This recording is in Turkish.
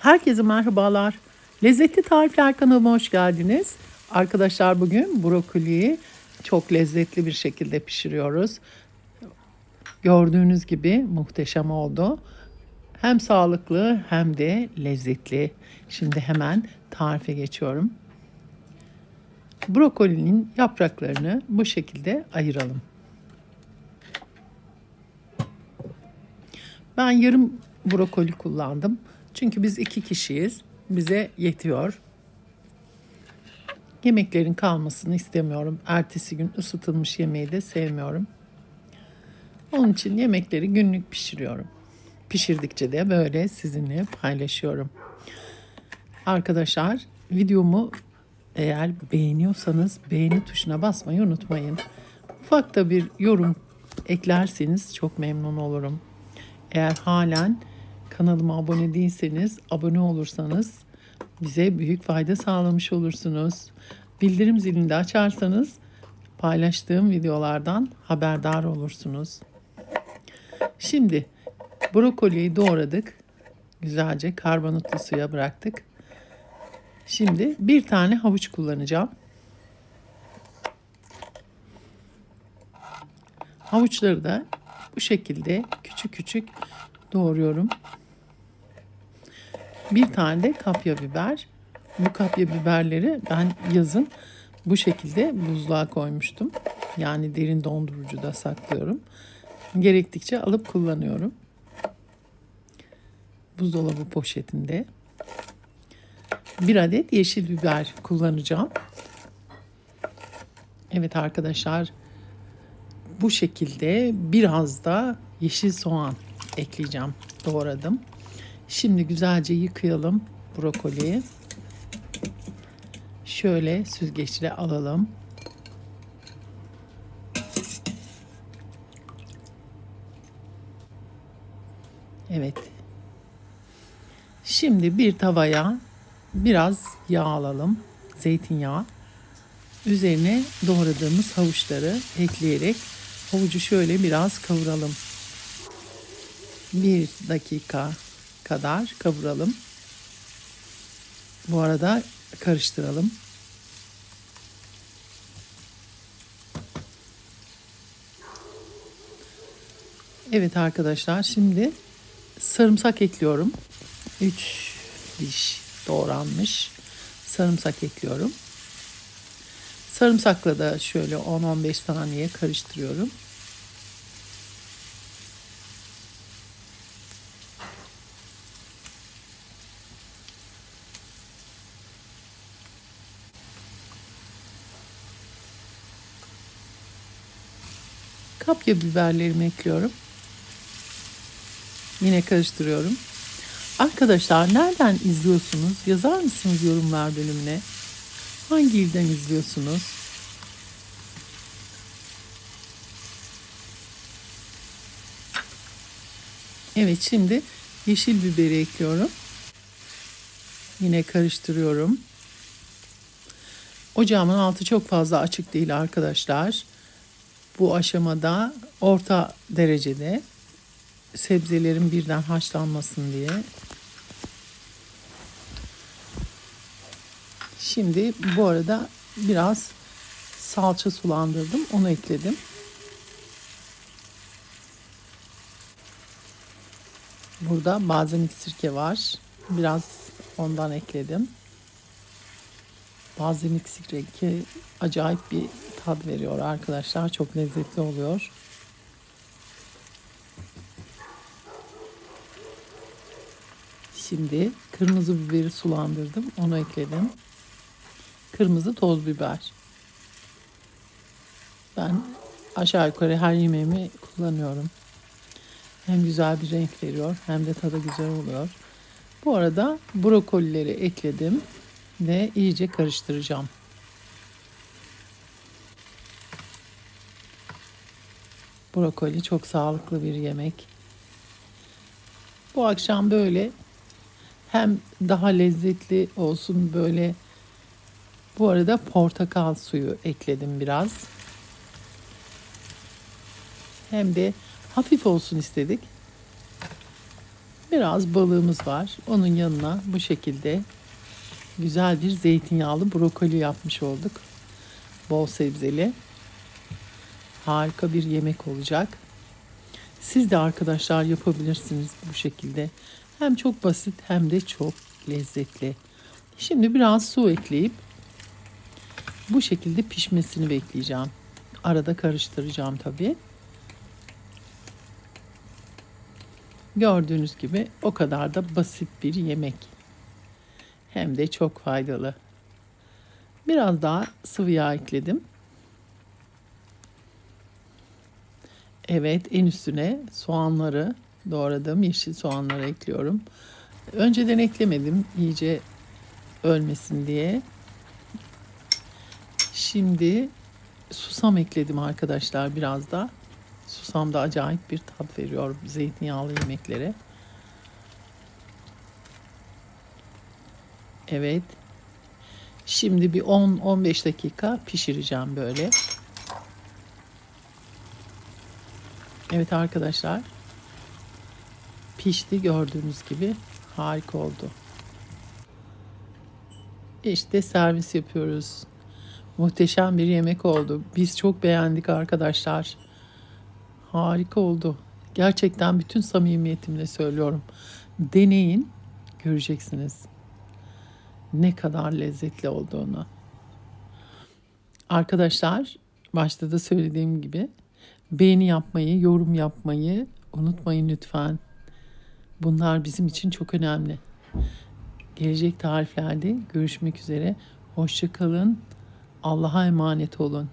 Herkese merhabalar. Lezzetli Tarifler kanalıma hoş geldiniz. Arkadaşlar bugün brokoliyi çok lezzetli bir şekilde pişiriyoruz. Gördüğünüz gibi muhteşem oldu. Hem sağlıklı hem de lezzetli. Şimdi hemen tarife geçiyorum. Brokolinin yapraklarını bu şekilde ayıralım. Ben yarım brokoli kullandım. Çünkü biz iki kişiyiz. Bize yetiyor. Yemeklerin kalmasını istemiyorum. Ertesi gün ısıtılmış yemeği de sevmiyorum. Onun için yemekleri günlük pişiriyorum. Pişirdikçe de böyle sizinle paylaşıyorum. Arkadaşlar videomu eğer beğeniyorsanız beğeni tuşuna basmayı unutmayın. Ufak da bir yorum eklerseniz çok memnun olurum. Eğer halen kanalıma abone değilseniz abone olursanız bize büyük fayda sağlamış olursunuz. Bildirim zilini de açarsanız paylaştığım videolardan haberdar olursunuz. Şimdi brokoliyi doğradık. Güzelce karbonatlı suya bıraktık. Şimdi bir tane havuç kullanacağım. Havuçları da bu şekilde küçük küçük doğruyorum. Bir tane de kapya biber. Bu kapya biberleri ben yazın bu şekilde buzluğa koymuştum. Yani derin dondurucuda saklıyorum. Gerektikçe alıp kullanıyorum. Buzdolabı poşetinde. Bir adet yeşil biber kullanacağım. Evet arkadaşlar bu şekilde biraz da yeşil soğan ekleyeceğim. Doğradım. Şimdi güzelce yıkayalım brokoliyi. Şöyle süzgeçle alalım. Evet. Şimdi bir tavaya biraz yağ alalım. Zeytinyağı. Üzerine doğradığımız havuçları ekleyerek havucu şöyle biraz kavuralım. Bir dakika kadar kavuralım. Bu arada karıştıralım. Evet arkadaşlar şimdi sarımsak ekliyorum. 3 diş doğranmış sarımsak ekliyorum. Sarımsakla da şöyle 10-15 saniye karıştırıyorum. Kapya biberlerimi ekliyorum. Yine karıştırıyorum. Arkadaşlar nereden izliyorsunuz? Yazar mısınız yorumlar bölümüne? Hangi ilden izliyorsunuz? Evet şimdi yeşil biberi ekliyorum. Yine karıştırıyorum. Ocağımın altı çok fazla açık değil arkadaşlar. Bu aşamada orta derecede sebzelerin birden haşlanmasın diye. Şimdi bu arada biraz salça sulandırdım. Onu ekledim. Burada balzamik sirke var. Biraz ondan ekledim. Balzamik sirke acayip bir tat veriyor arkadaşlar. Çok lezzetli oluyor. Şimdi kırmızı biberi sulandırdım. Onu ekledim. Kırmızı toz biber. Ben aşağı yukarı her yemeğimi kullanıyorum. Hem güzel bir renk veriyor hem de tadı güzel oluyor. Bu arada brokolileri ekledim ve iyice karıştıracağım. Brokoli çok sağlıklı bir yemek. Bu akşam böyle hem daha lezzetli olsun böyle bu arada portakal suyu ekledim biraz. Hem de hafif olsun istedik. Biraz balığımız var. Onun yanına bu şekilde güzel bir zeytinyağlı brokoli yapmış olduk. Bol sebzeli. Harika bir yemek olacak. Siz de arkadaşlar yapabilirsiniz bu şekilde. Hem çok basit hem de çok lezzetli. Şimdi biraz su ekleyip bu şekilde pişmesini bekleyeceğim. Arada karıştıracağım tabii. Gördüğünüz gibi o kadar da basit bir yemek. Hem de çok faydalı. Biraz daha sıvı yağ ekledim. Evet, en üstüne soğanları doğradım. Yeşil soğanları ekliyorum. Önceden eklemedim iyice ölmesin diye. Şimdi susam ekledim arkadaşlar biraz da. Susam da acayip bir tat veriyor zeytinyağlı yemeklere. Evet. Şimdi bir 10-15 dakika pişireceğim böyle. Evet arkadaşlar. Pişti gördüğünüz gibi. Harika oldu. İşte servis yapıyoruz. Muhteşem bir yemek oldu. Biz çok beğendik arkadaşlar. Harika oldu. Gerçekten bütün samimiyetimle söylüyorum. Deneyin, göreceksiniz ne kadar lezzetli olduğunu. Arkadaşlar, başta da söylediğim gibi beğeni yapmayı, yorum yapmayı unutmayın lütfen. Bunlar bizim için çok önemli. Gelecek tariflerde görüşmek üzere. Hoşça kalın. Allah'a emanet olun.